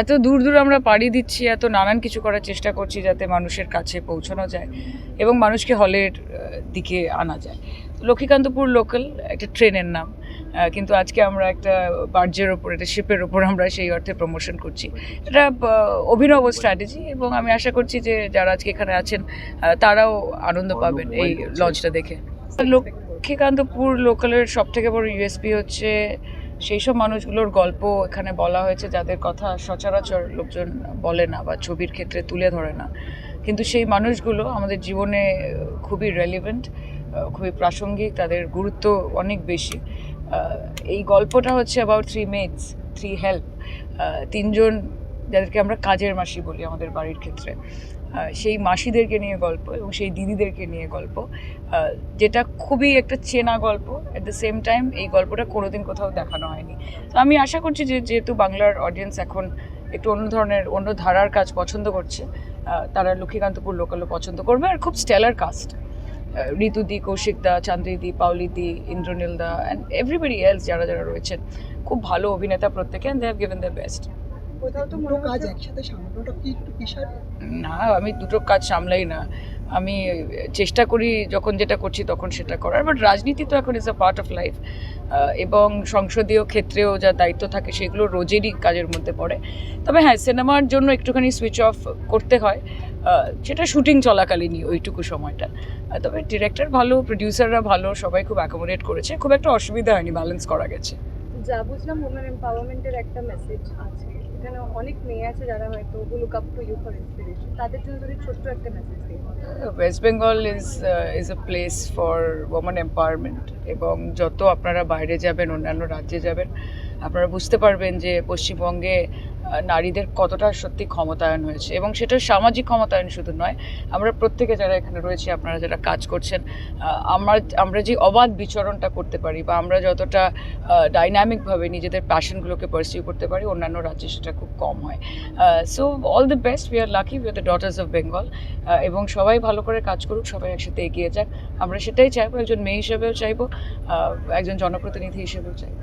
এত দূর দূর আমরা পাড়ি দিচ্ছি এত নানান কিছু করার চেষ্টা করছি যাতে মানুষের কাছে পৌঁছানো যায় এবং মানুষকে হলের দিকে আনা যায়। লক্ষ্মীকান্তপুর লোকাল একটা ট্রেনের নাম কিন্তু আজকে আমরা একটা বার্জের ওপর একটা শিপের ওপর আমরা সেই অর্থে প্রমোশন করছি। এটা অভিনব স্ট্র্যাটেজি এবং আমি আশা করছি যে যারা আজকে এখানে আছেন তারাও আনন্দ পাবেন এই লঞ্চটা দেখে। লক্ষ্মীকান্তপুর লোকালের সব থেকে বড় ইউএসপি হচ্ছে সেই সব মানুষগুলোর গল্প এখানে বলা হয়েছে যাদের কথা সচরাচর লোকজন বলে না বা ছবির ক্ষেত্রে তুলে ধরে না। কিন্তু সেই মানুষগুলো আমাদের জীবনে খুবই রেলিভেন্ট খুবই প্রাসঙ্গিক, তাদের গুরুত্ব অনেক বেশি। এই গল্পটা হচ্ছে about three mates three help তিনজন যাদেরকে আমরা কাজের মাসি বলি আমাদের বাড়ির ক্ষেত্রে সেই মাসিদেরকে নিয়ে গল্প এবং সেই দিদিদেরকে নিয়ে গল্প যেটা খুবই একটা চেনা গল্প অ্যাট দ্য সেম টাইম এই গল্পটা কোনোদিন কোথাও দেখানো হয়নি। তো আমি আশা করছি যে যেহেতু বাংলার অডিয়েন্স এখন একটু অন্য ধরনের, অন্য ধারার কাজ পছন্দ করছে তারা লক্ষ্মীকান্তপুর লোকালও পছন্দ করবে আর খুব স্টেলার কাস্ট ঋতুদি কৌশিকদা চান্দ্রিদি পাউলিদি ইন্দ্রনীল দা অ্যান্ড এভরিবডি এলস যারা যারা রয়েছেন, খুব ভালো অভিনেতা প্রত্যেকে and they have given the best কোথাও তো দুটো কাজ একসাথে সামলানোটা কি একটু বিষয় না আমি দুটো কাজ সামলাই না। আমি চেষ্টা করি যখন যেটা করছি তখন সেটা করার বাট রাজনীতি তো এখন is a part of life এবং সংসদীয় ক্ষেত্রেও যা দায়িত্ব থাকে সেগুলো রোজেরই কাজের মধ্যে পড়ে। তবে হ্যাঁ সিনেমার জন্য একটুখানি সুইচ অফ করতে হয়। সেটা শুটিং চলাকালীনই ওইটুকু সময়টা। তবে ডিরেক্টর ভালো প্রডিউসাররা ভালো সবাই খুব অ্যাকোমোডেট করেছে। খুব একটা অসুবিধা হয়নি ব্যালেন্স করা গেছে। যা বুঝলাম ওমেন এম্পাওয়ারমেন্টের একটা মেসেজ আছে। এখানে অনেক মেয়ে আছে যারা হয়তো গুলো cup to you for inspiration তাদের জন্য যদি ছোট্ট একটা মেসেজ দিই West Bengal is is a place for women empowerment এবং যত আপনারা বাইরে যাবেন, অন্যান্য রাজ্যে যাবেন আপনারা বুঝতে পারবেন যে পশ্চিমবঙ্গে নারীদের কতটা সত্যি ক্ষমতায়ন হয়েছে এবং সেটা সামাজিক ক্ষমতায়ন শুধু নয়, আমরা প্রত্যেকে যারা এখানে রয়েছি আপনারা যারা কাজ করছেন আমরা আমরা যে অবাধ বিচরণটা করতে পারি বা আমরা যতটা ডাইনামিকভাবে নিজেদের প্যাশনগুলোকে পারসিউ করতে পারি, অন্যান্য রাজ্যে সেটা খুব কম হয়। So all the best we are lucky we are the daughters of Bengal এবং সবাই ভালো করে কাজ করুক, সবাই একসাথে এগিয়ে যাক। আমরা সেটাই চাইব, একজন মেয়ে হিসেবেও চাইব একজন জনপ্রতিনিধি হিসেবেও চাইব।